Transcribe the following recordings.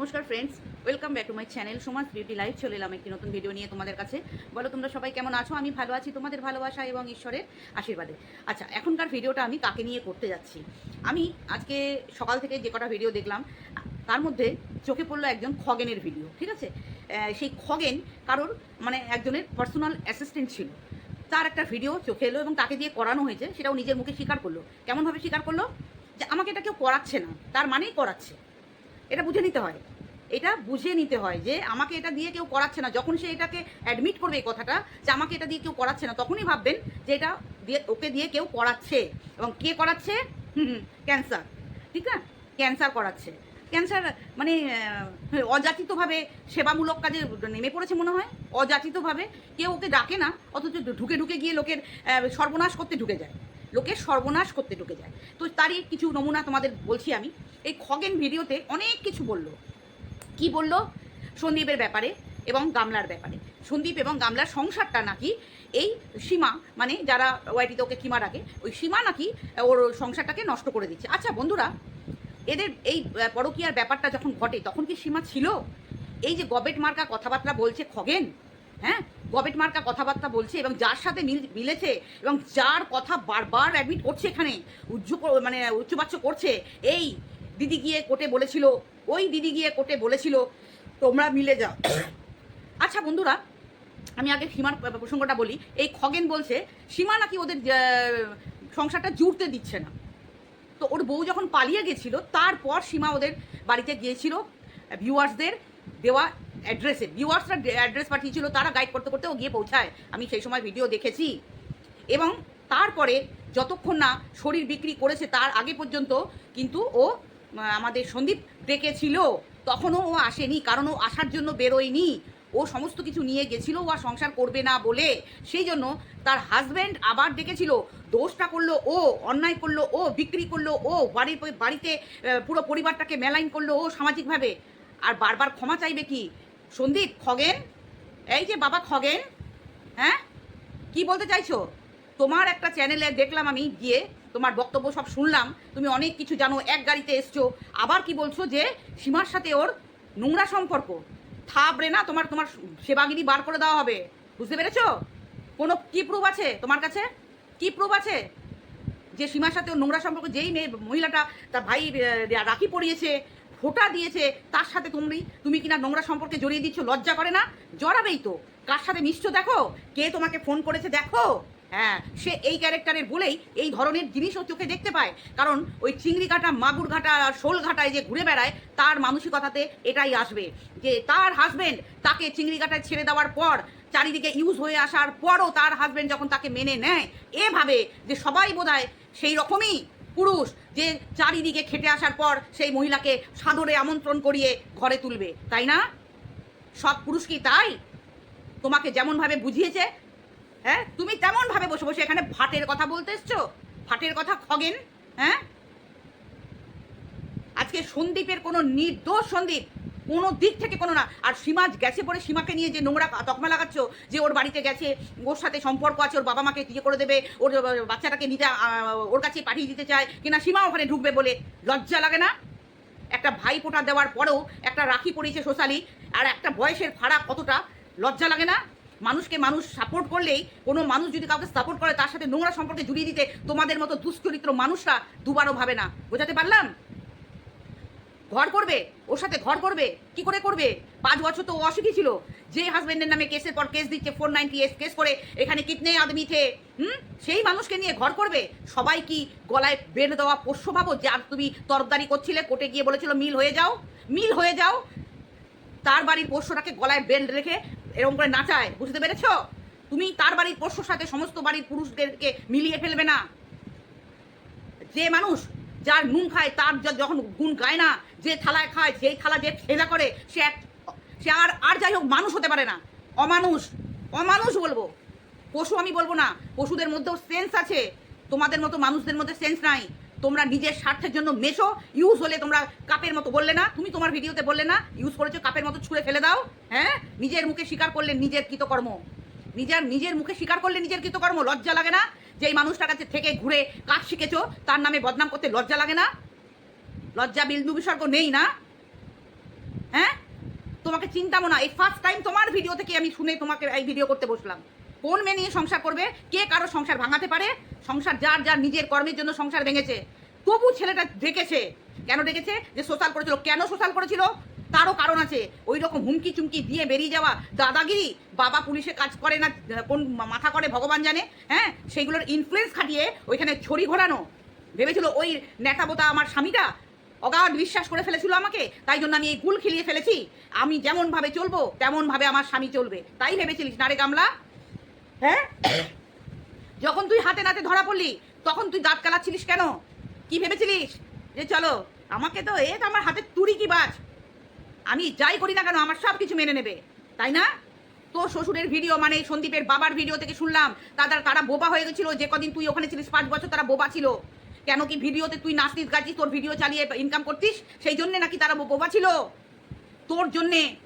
নমস্কার friends welcome back to my channel সমাজ beauty life চলে এলাম একটি নতুন ভিডিও নিয়ে তোমাদের কাছে। বলো, তোমরা সবাই কেমন আছো? আমি ভালো আছি, তোমাদের ভালোবাসা এবং ঈশ্বরের আশীর্বাদে। আচ্ছা এখনকার ভিডিওটা আমি কাকে নিয়ে করতে যাচ্ছি? আমি আজকে সকাল থেকে যে কটা ভিডিও দেখলাম, তার মধ্যে চোখে পড়ল একজন খগেনের ভিডিও ঠিক আছে? সেই খগেন কারোর মানে একজনের পার্সোনাল অ্যাসিস্ট্যান্ট ছিল। তার একটা ভিডিও চোখে এলো এবং তাকে দিয়ে করানো হয়েছে সেটাও নিজের মুখে স্বীকার করল। কেমনভাবে স্বীকার করল? যে আমাকে এটা কেউ করাচ্ছে না, তার মানেই করাচ্ছে। এটা বুঝে নিতে হয়। এটা বুঝে নিতে হয় যে আমাকে এটা দিয়ে কেউ করাচ্ছে না। যখন সে এটাকে অ্যাডমিট করবে এই কথাটা, যে আমাকে এটা দিয়ে কেউ করাচ্ছে না, তখনই ভাববেন যে এটা দিয়ে, ওকে দিয়ে কেউ করাচ্ছে এবং কে করাচ্ছে? ক্যান্সার ঠিক না? ক্যান্সার করাচ্ছে। ক্যান্সার মানে অযাচিতভাবে সেবামূলক কাজে নেমে পড়েছে মনে হয়। অযাচিতভাবে। কেউ ওকে ডাকে না, অথচ ঢুকে ঢুকে গিয়ে লোকের সর্বনাশ করতে ঢুকে যায়। লোকের সর্বনাশ করতে ঢুকে যায়। তো তারই কিছু নমুনা তোমাদের বলছি আমি। এই খগেন ভিডিওতে অনেক কিছু বলল। কি বলল? সন্দীপের ব্যাপারে এবং গামলার ব্যাপারে। সন্দীপ এবং গামলার সংসারটা নাকি এই সীমা মানে যারা ওয়াইটিতে ওকে কিমা রাখে ওই সীমা নাকি ওর সংসারটাকে নষ্ট করে দিচ্ছে। আচ্ছা বন্ধুরা, এদের এই পরকীয়ার ব্যাপারটা যখন ঘটে, তখন কি সীমা ছিল? এই যে গবেট মার্কা কথাবার্তা বলছে খগেন হ্যাঁ? গবেট মার্কা কথাবার্তা বলছে এবং যার সাথে মিল, মিলেছে এবং যার কথা বারবার অ্যাডমিট করছে এখানে উজ্জ মানে উচ্চবাচ্য করছে, এই দিদি গিয়ে কোর্টে বলেছিল, ওই দিদি গিয়ে কোর্টে বলেছিল, তোমরা মিলে যাও। আচ্ছা বন্ধুরা, আমি আগে সীমার প্রসঙ্গটা বলি, এই খগেন বলছে, সীমা নাকি ওদের সংসারটা জুড়তে দিচ্ছে না। তো ওর বউ যখন পালিয়ে গেছিল, তারপর সীমা ওদের বাড়িতে গিয়েছিল ভিউয়ার্সদের দেওয়া অ্যাড্রেসে। ভিউয়ার্সরা অ্যাড্রেস পাঠিয়েছিল, তারা গাইড করতে করতে ও গিয়ে পৌঁছায়। আমি সেই সময় ভিডিও দেখেছি। এবং তারপরে যতক্ষণ না শরীর বিক্রি করেছে তার আগে পর্যন্ত কিন্তু ও আমাদের সন্দীপ ডেকেছিল তখনও ও আসেনি, কারণ ও আসার জন্য বেরোয়নি। ও সমস্ত কিছু নিয়ে গেছিল, ও আর সংসার করবে না বলে। সেই জন্য তার হাজব্যান্ড আবার ডেকেছিল। দোষটা করল ও, অন্যায় করল ও, বিক্রি করল ও, বাড়ির বাড়িতে পুরো পরিবারটাকে মেলাইন করল ও সামাজিকভাবে। আর বারবার ক্ষমা চাইবে কি? সন্দীপ, খগেন? এই যে বাবা খগেন হ্যাঁ? কি বলতে চাইছো? তোমার একটা চ্যানেলে দেখলাম আমি গিয়ে, তোমার বক্তব্য সব শুনলাম, তুমি অনেক কিছু জানো, এক গাড়িতে এসছো। আবার কি বলছো যে, সীমার সাথে ওর নোংরা সম্পর্ক। থাবড়ে না তোমার তোমার সেবাগিরি বার করে দেওয়া হবে। বুঝতে পেরেছ? কোনো কি প্রুফ আছে তোমার কাছে? কি প্রুফ আছে? যে সীমার সাথে ওর নোংরা সম্পর্ক, যেই মেয়ে, মহিলাটা তার ভাই রাখি পরিয়েছে ফোঁটা দিয়েছে তার সাথে তুমি তুমি কিনা নোংরা সম্পর্কে জড়িয়ে দিচ্ছ, লজ্জা করে না? জড়াবেই তো। কার সাথে মিশছো দেখো? কে তোমাকে ফোন করেছে দেখো? হ্যাঁ সে এই ক্যারেক্টারের বলেই এই ধরনের জিনিসও চোখে দেখতে পায়। কারণ ওই চিংড়ি ঘাটা মাগুর ঘাটা আর শোল ঘাটায় যে ঘুরে বেড়ায়, তার মানসিকতাতে এটাই আসবে যে তার হাজবেন্ড তাকে চিংড়ি ঘাটায় ছেড়ে দেওয়ার পর, চারিদিকে ইউজ হয়ে আসার পরও তার হাজবেন্ড যখন তাকে মেনে নেয়, এভাবে যে সবাই বোধহয় সেই রকমই পুরুষ যে চারিদিকে খেটে আসার পর সেই মহিলাকে সাদরে আমন্ত্রণ করিয়ে ঘরে তুলবে, তাই না? সব পুরুষ কি তাই? তোমাকে যেমনভাবে বুঝিয়েছে হ্যাঁ? তুমি তেমনভাবে বসে বসে এখানে ভাটের কথা বলতে এসছো? ভাটের কথা খগেন হ্যাঁ? আজকে সন্দীপের কোনো নির্দোষ সন্দীপ কোনো দিক থেকে কোনো না। আর সীমা গেছে পরে সীমাকে নিয়ে যে নোংরা তকমা লাগাচ্ছ, যে ওর বাড়িতে গেছে, ওর সাথে সম্পর্ক আছে, ওর বাবা মাকে ইয়ে করে দেবে, ওর বাচ্চাটাকে নিতে ওর কাছে পাঠিয়ে দিতে চায়, কিনা সীমা ওখানে ঢুকবে বলে লজ্জা লাগে না? একটা ভাই ফোঁটা দেওয়ার পরেও একটা রাখি পড়িয়েছে সোশ্যালি, আর একটা বয়সের ফারাক কতটা? লজ্জা লাগে না? মানুষকে মানুষ সাপোর্ট করলেই, কোনো মানুষ যদি কাউকে সাপোর্ট করে, তার সাথে নোংরা সম্পর্কে জুড়িয়ে দিতে তোমাদের মতো দুশ্চরিত্র মানুষরা দুবারও ভাবে না। বোঝাতে পারলাম? ঘর করবে, ওর সাথে ঘর করবে, কি করে করবে? পাঁচ বছর তো ও অসুখী ছিল। যে হাজবেন্ডের নামে কেসের পর কেস দিচ্ছে ফোর নাইনটি এস কেস করে, এখানে কিতনে আদমি থে? হুম? সেই মানুষকে নিয়ে ঘর করবে? সবাই কি গলায় বেঁধে দেওয়া পোষ্য ভাবো? যে আর তুমি তরদারি করছিলে, কোর্টে গিয়ে বলেছিল, মিল হয়ে যাও, মিল হয়ে যাও। তার বাড়ির পোষ্যটাকে গলায় বেল্ট রেখে এরকম করে নাচায়। বুঝতে পেরেছ? তুমি তার বাড়ির পোষ্যর সাথে সমস্ত বাড়ির পুরুষদেরকে মিলিয়ে ফেলবে না। যে মানুষ যার নুন খায়, তার যখন গুণ গায় না, যে থালায় খায়, যেই থালা যে ফেলা করে, সে এক, সে আর আর যাই হোক, মানুষ হতে পারে না। অমানুষ অমানুষ বলব। পশু আমি বলব না, পশুদের মধ্যেও সেন্স আছে। তোমাদের মতো মানুষদের মধ্যে সেন্স নাই। তোমরা নিজের স্বার্থের জন্য মেশো ইউজ হলে তোমরা কাপের মতো বললে না। তুমি তোমার ভিডিওতে বললে না ইউজ করেছ, কাপের মতো ছুঁড়ে ফেলে দাও হ্যাঁ? নিজের মুখে স্বীকার করলে নিজের কৃতকর্ম। নিজের নিজের মুখে স্বীকার করলে নিজের কৃতকর্ম, লজ্জা লাগে না। যে এই মানুষটার কাছে থেকে ঘুরে কাজ শিখেছো, তার নামে বদনাম করতে লজ্জা লাগে না? লজ্জা বিন্দু বিসর্গ নেই না? হ্যাঁ? তোমাকে চিন্তামো না। এই ফার্স্ট টাইম তোমার ভিডিও থেকে আমি শুনে তোমাকে এই ভিডিও করতে বসলাম। কোন মেয়ে নিয়ে সংসার করবে? কে কারও সংসার ভাঙাতে পারে? সংসার যার যার নিজের কর্মের জন্য সংসার ভেঙেছে। তবু ছেলেটা ডেকেছে। কেন ডেকেছে? যে সোশ্যাল করেছিল। কেন সোশ্যাল করেছিল? তারও কারণ আছে। ওই রকম হুমকি চুমকি দিয়ে বেরিয়ে যাওয়া দাদাগিরি বাবা পুলিশে কাজ করে না, কোন মাথা করে ভগবান জানে হ্যাঁ? সেইগুলোর ইনফ্লুয়েন্স খাটিয়ে ওইখানে ছড়ি ঘোরানো। ভেবেছিল ওই নেতাবোতা আমার স্বামীটা অগাধ বিশ্বাস করে ফেলেছিল আমাকে, তাই জন্য আমি এই গুল খেলিয়ে ফেলেছি। আমি যেমন ভাবে চলবো তেমন ভাবে আমার স্বামী চলবে। তাই ভেবেছিলিস না রে গামলা? হ্যাঁ? যখন তুই হাতে নাতে ধরা পড়লি, তখন তুই দাঁত কালাচ্ছিলিস কেন? কি ভেবেছিলিস? যে চলো, আমাকে তো এ তো আমার হাতে তুড়ি কি বাজ? আমি যাই করি না কেন, আমার সব কিছু মেনে নেবে। তাই না? তোর শ্বশুরের ভিডিও মানে সন্দীপের বাবার ভিডিও থেকে শুনলাম তাদের তারা বোবা হয়ে গেছিল, যে কদিন তুই ওখানে ছিলিস, পাঁচ বছর তারা বোবা ছিল। কেন কি ভিডিওতে তুই নাচতিস, গাছিস, তোর ভিডিও চালিয়ে ইনকাম করতিস? সেই জন্যে নাকি তারা বোবা ছিল? তোর জন্যে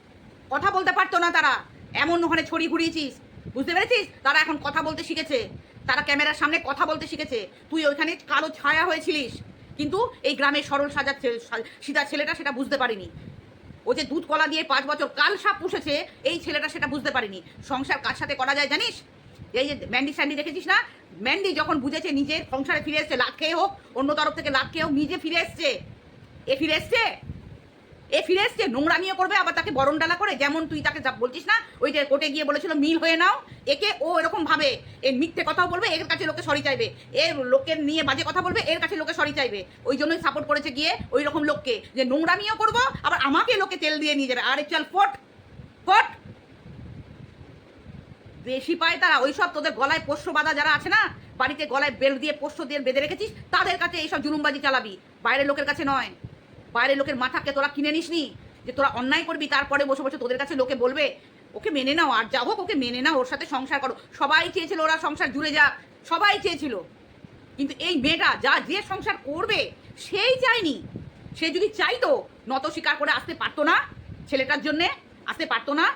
কথা বলতে পারতো না তারা। এমন ওখানে ছড়ি ঘুরিয়েছিস। বুঝতে পেরেছিস? তারা এখন কথা বলতে শিখেছে। তারা ক্যামেরার সামনে কথা বলতে শিখেছে। তুই ওইখানে কালো ছায়া হয়েছিলিস। কিন্তু এই গ্রামের সরল সাজার ছে- সা- ছেলেটা সেটা বুঝতে পারিনি। ও যে দুধ কলা দিয়ে পাঁচ বছর কাল সাপ পুষেছে, এই ছেলেটা সেটা বুঝতে পারিনি। সংসার কার সাথে করা যায় জানিস? এই যে ম্যান্ডি স্যান্ডি দেখেছিস না? ম্যান্ডি যখন বুঝেছে নিজের সংসারে ফিরে এসছে, লাখ খেয়ে হোক, অন্য তরফ থেকে লাখ খেয়ে হোক, নিজে ফিরে এসছে। এ ফিরে এসছে? এ ফিরে এসছে, নোংরামিও করবে, আবার তাকে বরণ ডালা করে, যেমন তুই তাকে যা বলছিস না, ওই যে কোর্টে গিয়ে বলেছিল, মিল হয়ে নাও, একে ও এরকম ভাবে, এ মিথ্যে কথাও বলবে, এর কাছে লোকে সরি চাইবে, এর লোকের নিয়ে বাজে কথা বলবে, এর কাছে লোকে সরি চাইবে, ওই জন্যই সাপোর্ট করেছে গিয়ে ওই রকম লোককে, যে নোংরামিও করব, আবার আমাকে লোকে তেল দিয়ে নিয়ে যাবে, আরে চল ফট ফট। বেশি পায় তারা, ওইসব তোদের গলায় পোষ্য বাঁধা যারা আছে না, বাড়িতে গলায় বেল দিয়ে পোষ্য দিয়ে বেঁধে রেখেছিস, তাদের কাছে এইসব জুলুমবাজি চালাবি, বাইরের লোকের কাছে নয়। বাইরের লোকের মাথাকে তোরা কিনে নিসনি? যে তোরা অন্যায় করবি, তারপরে বসে বসে তোদের কাছে লোকে বলবে, ওকে মেনে নাও, আর যা হোক ওকে মেনে নাও, ওর সাথে সংসার করো। সবাই চেয়েছিল ওরা সংসার জুড়ে যা সবাই চেয়েছিল। কিন্তু এই মেয়েটা যা যে সংসার করবে, সেই চায়নি। সে যদি চাইতো, নত স্বীকার করে আসতে পারতো না, ছেলেটার জন্যে আসতে পারতো না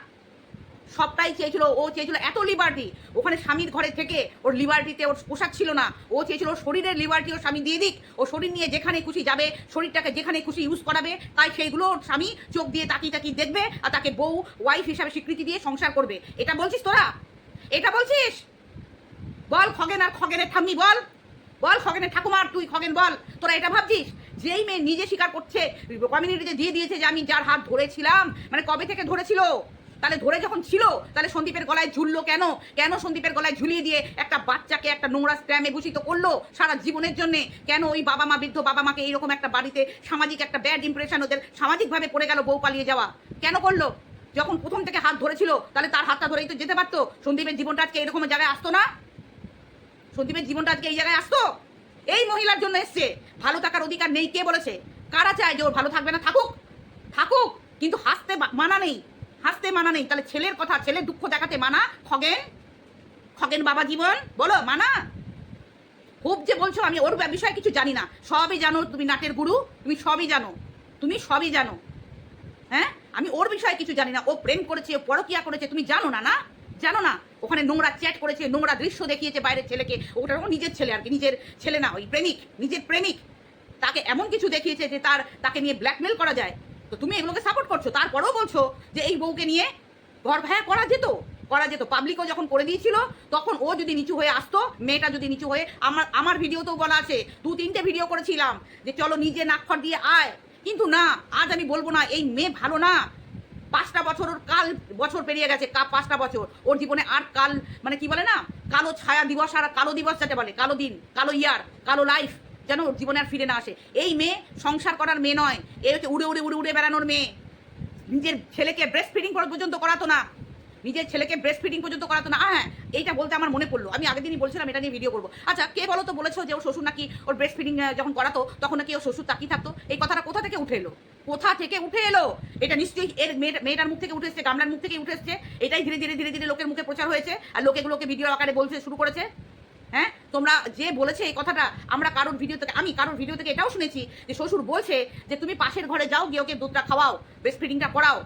সবটাই চেয়েছিল, ও চেয়েছিল এত লিবার্টি ওখানে স্বামীর ঘরে থেকে ওর লিবার্টিতে ওর পোশাক ছিল না। ও চেয়েছিল শরীরের লিবার্টি ওর স্বামী দিয়ে দিক। ও শরীর নিয়ে যেখানে খুশি যাবে, শরীরটাকে যেখানে খুশি ইউজ করাবে, তাই সেইগুলো ওর স্বামী চোখ দিয়ে তাকিয়ে তাকিয়ে দেখবে আর তাকে বউ ওয়াইফ হিসাবে স্বীকৃতি দিয়ে সংসার করবে। এটা বলছিস তোরা? এটা বলছিস? বল খগেন আর খগেনের ঠাম্মি, বল। বল খগেনের ঠাকুমার, তুই খগেন, বল। তোরা এটা ভাবছিস? যেই মেয়ে নিজে স্বীকার করছে কমিউনিটিতে দিয়ে দিয়েছে যে আমি যার হাত ধরেছিলাম। মানে কবে থেকে ধরেছিল? তাহলে ধরে যখন ছিল, তাহলে সন্দীপের গলায় ঝুললো কেন? কেন সন্দীপের গলায় ঝুলিয়ে দিয়ে একটা বাচ্চাকে একটা নোংরা স্ট্যামে ভূষিত করল সারা জীবনের জন্য? কেন ওই বাবা মা, বৃদ্ধ বাবা মাকে এইরকম একটা বাড়িতে সামাজিক একটা ব্যাড ইমপ্রেশন ওদের সামাজিকভাবে পড়ে গেল বউ পালিয়ে যাওয়া? কেন করল? যখন প্রথম থেকে হাত ধরেছিল, তাহলে তার হাতটা ধরেই তো যেতে পারতো? সন্দীপের জীবনটা আজকে এরকম জায়গায় আসতো না? সন্দীপের জীবনটা আজকে এই জায়গায় আসতো? এই মহিলার জন্য এসছে। ভালো থাকার অধিকার নেই, কে বলেছে? কারা চায় যে ওর ভালো থাকবে না? থাকুক। থাকুক, কিন্তু হাসতে মানা নেই। হাসতে মানা নেই। তাহলে ছেলের কথা, ছেলের দুঃখ দেখাতে মানা? খগেন? খগেন বাবা জীবন? বলো, মানা? খুব যে বলছো, আমি ওর বিষয়ে কিছু জানি না। সবই জানো তুমি নাটের গুরু, তুমি সবই জানো। তুমি সবই জানো। হ্যাঁ? আমি ওর বিষয়ে কিছু জানি না। ও প্রেম করেছে, ও পরকিয়া করেছে, তুমি জানো না না? জানো না? ওখানে নোংরা চ্যাট করেছে, নোংরা দৃশ্য দেখিয়েছে বাইরের ছেলেকে। ওটা নিজের ছেলে আর কি, নিজের ছেলে না, ওই প্রেমিক, নিজের প্রেমিক। তাকে এমন কিছু দেখিয়েছে যে তার, তাকে নিয়ে ব্ল্যাকমেল করা যায়। তো তুমি এগুলোকে সাপোর্ট করছ। তারপরেও বলছো যে এই বউকে নিয়ে ঘর ভায়া করা যেত? করা যেত। পাবলিকও যখন করে দিয়েছিল, তখন ও যদি নিচু হয়ে আসতো, মেয়েটা যদি নিচু হয়ে, আমার আমার ভিডিওতেও বলা আছে, দু তিনটে ভিডিও করেছিলাম যে চলো নিজে নাক্ষর দিয়ে আয়। কিন্তু না, আজ আমি বলব না, এই মেয়ে ভালো না। পাঁচটা বছর ওর কাল, বছর পেরিয়ে গেছে কা পাঁচটা বছর। ওর জীবনে আর কাল মানে কি বলে না? কালো ছায়া দিবস আর কালো দিবস যাতে বলে, কালো দিন, কালো ইয়ার কালো লাইফ যেন ওর জীবনে আর ফিরে না আসে। এই মেয়ে সংসার করার মেয়ে নয়। এই হচ্ছে উড়ে উড়ে উড়ে উড়ে বেড়ানোর মেয়ে। নিজের ছেলেকে ব্রেস্ট ফিডিং করা পর্যন্ত করাতো না। নিজের ছেলেকে ব্রেস্ট ফিডিং পর্যন্ত করাতো না। হ্যাঁ এইটা বলতে আমার মনে পড়ল। আমি আগের দিনই বলছিলাম এটা নিয়ে ভিডিও করব। আচ্ছা কে বলো তো বলেছ যে ওর শ্বশুর নাকি ওর ব্রেস্ট ফিডিং যখন করাতো, তখন নাকি ওর শ্বশুর তাকিয়ে থাকতো? এই কথাটা কোথা থেকে উঠে এলো? কোথা থেকে উঠে এলো? এটা নিশ্চয়ই এর মেয়েটা- মেয়েটার মুখ থেকে উঠে এসছে, গামলার মুখ থেকে উঠে এসছে। এটাই ধীরে ধীরে ধীরে ধীরে লোকের মুখে প্রচার হয়েছে। আর লোকে এগুলোকে ভিডিও আকারে বলতে শুরু করেছে। হ্যাঁ? তোমরা যে বলেছে এই কথাটা, আমরা কারোর ভিডিও থেকে আমি কারোর ভিডিও থেকে এটাও শুনেছি যে শ্বশুর বলছে যে তুমি পাশের ঘরে যাও, গিয়ে ওকে দুধটা খাওয়াও ব্রেস্ট ফিডিংটা করাও।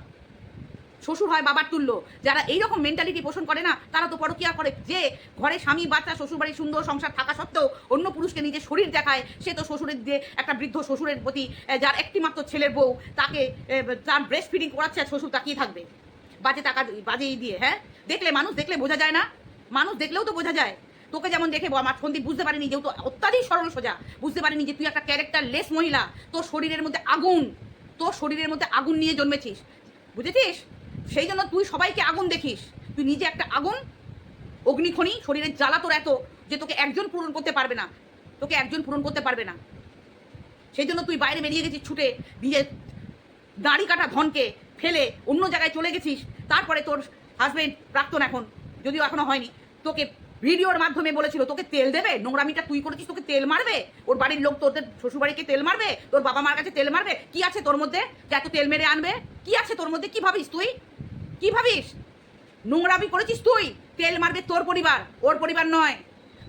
শ্বশুর হয় বাবার তুল্য। যারা এইরকম মেন্টালিটি পোষণ করে না, তারা তো পরকিয়া করে। যে ঘরে স্বামী, বাচ্চা, শ্বশুরবাড়ির সুন্দর সংসার থাকা সত্ত্বেও অন্য পুরুষকে নিজের শরীর দেখায়, সে তো শ্বশুরের যে একটা বৃদ্ধ শ্বশুরের প্রতি যার একটিমাত্র ছেলের বউ, তাকে তার ব্রেস্ট ফিডিং করাচ্ছে আর শ্বশুর তাকিয়ে থাকবে। বাজে টাকা বাজে ই দিয়ে হ্যাঁ? দেখলে মানুষ দেখলে বোঝা যায় না। মানুষ দেখলেও তো বোঝা যায়। তোকে যেমন দেখে আমার সন্দীপ বুঝতে পারিনি, যেহেতু অত্যাধিক সরল সোজা, বুঝতে পারিনি যে তুই একটা ক্যারেক্টার লেস মহিলা, তোর শরীরের মধ্যে আগুন, তোর শরীরের মধ্যে আগুন নিয়ে জন্মেছিস, বুঝেছিস? সেই জন্য তুই সবাইকে আগুন দেখিস, তুই নিজে একটা আগুন, অগ্নিখনি, শরীরের জ্বালা তোর এত যে তোকে একজন পূরণ করতে পারবে না, তোকে একজন পূরণ করতে পারবে না। সেই জন্য তুই বাইরে বেরিয়ে গেছিস ছুটে নিজের দাড়ি কাটা ধনকে ফেলে অন্য জায়গায় চলে গেছিস, তারপরে তোর হাজবেন্ড প্রাক্তন এখন, যদিও এখনও হয়নি, তোকে ভিডিওর মাধ্যমে বলেছিল, তোকে তেল দেবে? নোংরামিটা তুই করেছিস, তোকে তেল মারবে? ওর বাড়ির লোক তোদের শ্বশুরবাড়িকে তেল মারবে? তোর বাবা মার কাছে তেল মারবে? কি আছে তোর মধ্যে? যে এত তেল মেরে আনবে? কি আছে তোর মধ্যে? কি ভাবিস তুই? কি ভাবিস? নোংরামি করেছিস তুই? তেল মারবে তোর পরিবার, ওর পরিবার নয়।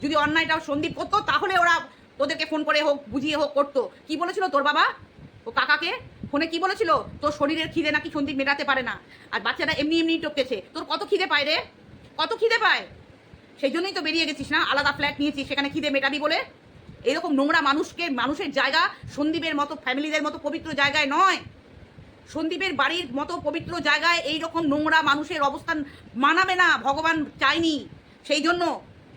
যদি অন্যায়টাও সন্দীপ করতো, তাহলে ওরা তোদেরকে ফোন করে হোক, বুঝিয়ে হোক করতো। কি বলেছিল তোর বাবা? ও কাকাকে? ফোনে কি বলেছিল? তোর শরীরের খিদে নাকি সন্দীপ মেটাতে পারে না। আর বাচ্চাটা এমনি এমনি টপকেছে। তোর কত খিদে পায় রে? কত খিদে পায়? সেই জন্যই তো বেরিয়ে গেছিস না? আলাদা ফ্ল্যাট নিয়েছিস, সেখানে খিদে মেটাবি বলে? এরকম নোংরা মানুষকে, মানুষের জায়গা সন্দীপের মতো, ফ্যামিলিদের মতো পবিত্র জায়গায় নয়। সন্দীপের বাড়ির মতো পবিত্র জায়গায় এই রকম নোংরা মানুষের অবস্থান মানাবে না, ভগবান চায়নি। সেই জন্য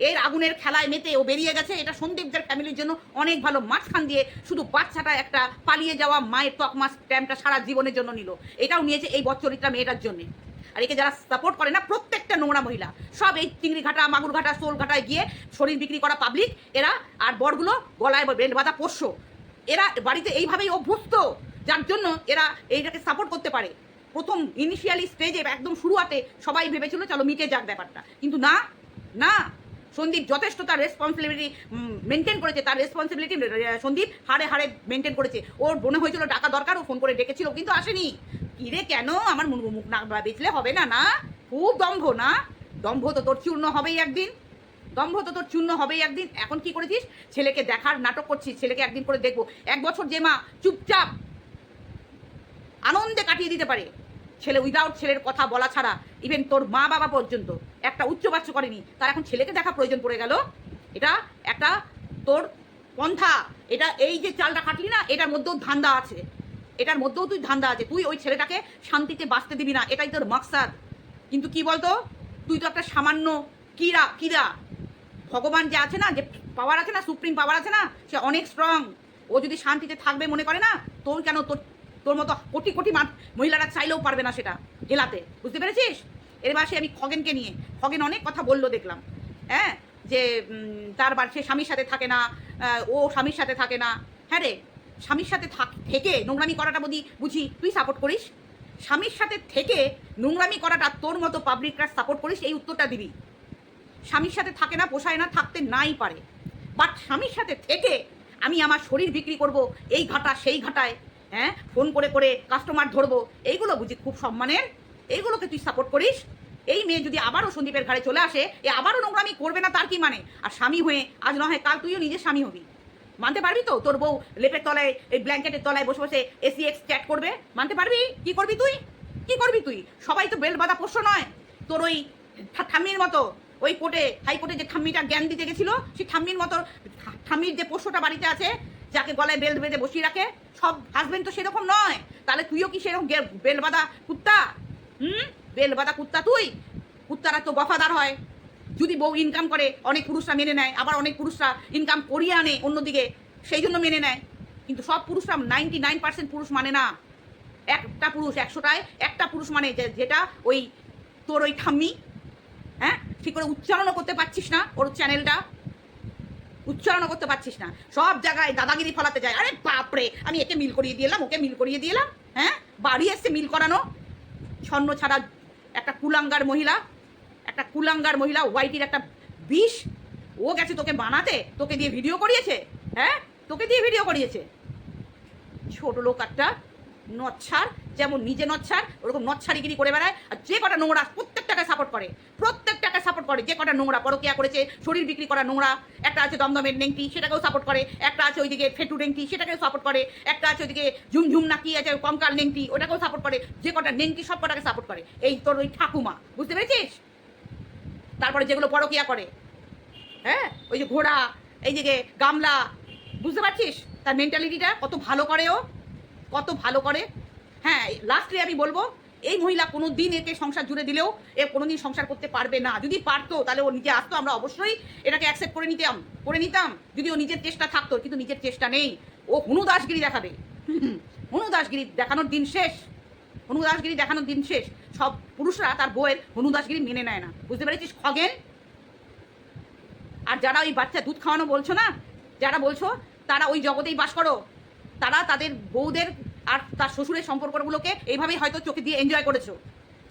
এর আগুনের খেলায় মেতে ও বেরিয়ে গেছে। এটা সন্দীপদের ফ্যামিলির জন্য অনেক ভালো। মাঝখান দিয়ে শুধু বাচ্চাটা একটা পালিয়ে যাওয়া মায়ের তকমা স্ট্যাম্পটা সারা জীবনের জন্য নিল। এটাও নিয়েছে এই বচ্চরিত্রা মেয়েটার জন্য। আর একে যারা সাপোর্ট করে না, প্রত্যেকটা নোংরা মহিলা। সব এই চিংড়ি ঘাটা, মাগুর ঘাটা সোল ঘাটায় গিয়ে শরীর বিক্রি করা পাবলিক এরা আর বরগুলো গলায় বেল্ট বাঁধা পোষ্য। এরা বাড়িতে এইভাবেই অভ্যস্ত, যার জন্য এরা এইটাকে সাপোর্ট করতে পারে। প্রথম ইনিশিয়ালি স্টেজে একদম শুরুয়াতে সবাই ভেবেছিল, চলো মিটে যাক ব্যাপারটা। কিন্তু না না। সন্দীপ যথেষ্ট তার রেসপন্সিবিলিটি মেনটেন করেছে। তার রেসপন্সিবিলিটি সন্দীপ হাড়ে হাড়ে মেনটেন করেছে। ওর মনে হয়েছিল টাকা দরকার। ও ফোন করে ডেকেছিল, কিন্তু আসেনি। কিরে কেন? আমার মুখ মুখ না বেচলে হবে না না? খুব দম্ভ, না? দম্ভ তো তোর চূর্ণ হবেই একদিন। দম্ভ তো তোর চূর্ণ হবেই একদিন। এখন কি করেছিস? ছেলেকে দেখার নাটক করছিস, ছেলেকে একদিন করে দেখব। এক বছর যে মা চুপচাপ আনন্দে কাটিয়ে দিতে পারে। ছেলে উইদাউট ছেলের কথা বলা ছাড়া ইভেন তোর মা বাবা পর্যন্ত একটা উচ্চ বাচ্চ করেনি। তার এখন ছেলেকে দেখা প্রয়োজন পড়ে গেল। এটা একটা তোর পন্থা। এটা এই যে চালটা কাটলি না, এটার মধ্যেও ধান্দা আছে। এটার মধ্যেও তুই ধান্দা আছে। তুই ওই ছেলেটাকে শান্তিতে বাঁচতে দিবি না, এটাই তোর মাকসাদ। কিন্তু কি বলতো? তুই তো একটা সামান্য কিরা কিরা। ভগবান যে আছে না, যে পাওয়ার আছে না সুপ্রিম পাওয়ার আছে না, সে অনেক স্ট্রং ও যদি শান্তিতে থাকবে মনে করে না, তোর কেন তোর তোর মতো কোটি কোটি মহিলারা চাইলেও পারবে না সেটা হেলাতে বুঝতে পেরেছিস? এর মাসে আমি খগেনকে নিয়ে। খগেন অনেক কথা বলল দেখলাম। হ্যাঁ? যে তার বাড়ি সে স্বামীর সাথে থাকে না ও স্বামীর সাথে থাকে না। হ্যাঁ রে? স্বামীর সাথে থাক, থেকে নোংরামি করাটা বুঝি বুঝি? তুই সাপোর্ট করিস? স্বামীর সাথে থেকে নোংরামি করাটা তোর মতো পাবলিকরা সাপোর্ট করিস? এই উত্তরটা দিবি। স্বামীর সাথে থাকে না, পোষায় না, থাকতে নাই পারে। বাট স্বামীর সাথে থেকে আমি আমার শরীর বিক্রি করব, এই ঘাটা, সেই ঘাটায় হ্যাঁ? ফোন করে করে কাস্টমার ধরবো, এইগুলো বুঝি খুব সম্মানের? এইগুলোকে তুই সাপোর্ট করিস? এই মেয়ে যদি আবারও সন্দীপের ঘাড়ে চলে আসে, এ আবারও নোংরামি করবে না, তার কি মানে? আর স্বামী হয়ে আজ না হয় কাল তুইও নিজের স্বামী হবি। মানতে পারবি তো? তোর বউ লেপের তলায়, এই ব্ল্যাঙ্কেটের তলায় বসে বসে এসি এক্স চ্যাট করবে। মানতে পারবি? কি করবি তুই? কি করবি তুই? সবাই তো বেল বাঁধা পোষ্য নয়। তোর ওই ঠাম্মির মতো, ওই কোর্টে হাইকোর্টে যে ঠাম্মিটা জ্ঞান দিতে গেছিল, সেই ঠাম্মির মতো ঠাম্মির যে পোষ্যটা বাড়িতে আছে, যাকে গলায় বেল্ট বেঁধে বসিয়ে রাখে, সব হাজবেন্ড তো সেরকম নয়। তাহলে তুইও কি সেরকম বেল বাঁধা কুত্তা? হুম? বেল বাঁধা কুত্তা তুই? কুত্তারা তো বফাদার হয়। যদি বউ ইনকাম করে, অনেক পুরুষরা মেনে নেয়, আবার অনেক পুরুষরা ইনকাম করিয়ে আনে অন্যদিকে, সেই জন্য মেনে নেয়। কিন্তু সব পুরুষরা নাইনটি নাইন পার্সেন্ট পুরুষ মানে না। একটা পুরুষ একশোটায় একটা পুরুষ মানে যেটা ওই তোর ওই ঠাম্মি হ্যাঁ? ঠিক করে উচ্চারণও করতে পারছিস না ওর চ্যানেলটা উচ্চারণও করতে পারছিস না। সব জায়গায় দাদাগিরি ফলাতে যায়। আরে বাপরে, আমি একে মিল করিয়ে দিলাম ওকে মিল করিয়ে দিলাম হ্যাঁ? বাড়ি এসছে মিল করানো। ছন্ন ছাড়া একটা কুলাঙ্গার মহিলা একটা কুলাঙ্গার মহিলা ওয়াইটির একটা বিষ, ও গেছে তোকে বানাতে, তোকে দিয়ে ভিডিও করিয়েছে হ্যাঁ? তোকে দিয়ে ভিডিও করিয়েছে। ছোট লোক একটা নচ্ছার, যেমন নিজে নচ্ছার, ওরকম নচ্ছারিগিরি করে বেড়ায়, আর যে কটা নোংরা প্রত্যেকটাকে সাপোর্ট করে, প্রত্যেকটাকে সাপোর্ট করে, যে কটা নোংরা পরকিয়া করেছে, শরীর বিক্রি করা নোংরা, একটা আছে দমদমের নেংটি, সেটাকেও সাপোর্ট করে, একটা আছে ওইদিকে ফেটু নেংটি, সেটাকেও সাপোর্ট করে, একটা আছে ওইদিকে ঝুমঝুম না কি আছে, কঙ্কাল নেংটি, ওটাকেও সাপোর্ট করে, যে কটা নেংটি সব কটাকে সাপোর্ট করে। এই তোর ওই ঠাকুমা, বুঝতে পেরেছিস? তারপরে যেগুলো পরকিয়া করে। হ্যাঁ? ওই যে ঘোড়া, এই দিকে গামলা, বুঝতে পারছিস? তার মেন্টালিটিটা কত ভালো করে ও, কত ভালো করে। হ্যাঁ লাস্টে আমি বলব, এই মহিলা কোনো দিন একে সংসার জুড়ে দিলেও এ কোনোদিন সংসার করতে পারবে না। যদি পারতো, তাহলে ও নিজে আসতো, আমরা অবশ্যই এটাকে অ্যাকসেপ্ট করে নিতাম করে নিতাম। যদি ও নিজের চেষ্টা থাকতো, কিন্তু নিজের চেষ্টা নেই। ও হনু দাসগিরি দেখাবে হনু দাসগিরি দেখানোর দিন শেষ। হনু দাসগিরি দেখানোর দিন শেষ। সব পুরুষরা তার বউয়ের হনু দাসগিরি মেনে নেয় না। বুঝতে পেরেছিস, খগেন? আর যারা ওই বাচ্চা দুধ খাওয়ানো বলছো না, যারা বলছো, তারা ওই জগতেই বাস করো। তারা তাদের বউদের আর তার শ্বশুরের সম্পর্কগুলোকে এইভাবেই হয়তো চোখে দিয়ে এনজয় করেছ।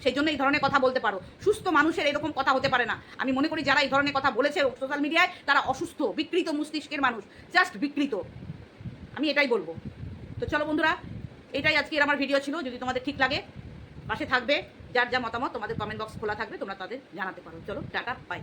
সেই জন্য এই ধরনের কথা বলতে পারো। সুস্থ মানুষের এরকম কথা হতে পারে না। আমি মনে করি যারা এই ধরনের কথা বলেছে সোশ্যাল মিডিয়ায় তারা অসুস্থ, বিকৃত মস্তিষ্কের মানুষ জাস্ট বিকৃত। আমি এটাই বলব। তো চলো বন্ধুরা এটাই আজকের আমার ভিডিও ছিল, যদি তোমাদের ঠিক লাগে, পাশে থাকবে। যার যা মতামত তোমাদের কমেন্ট বক্স খোলা থাকবে, তোমরা তাদের জানাতে পারো। চলো, টাটা বাই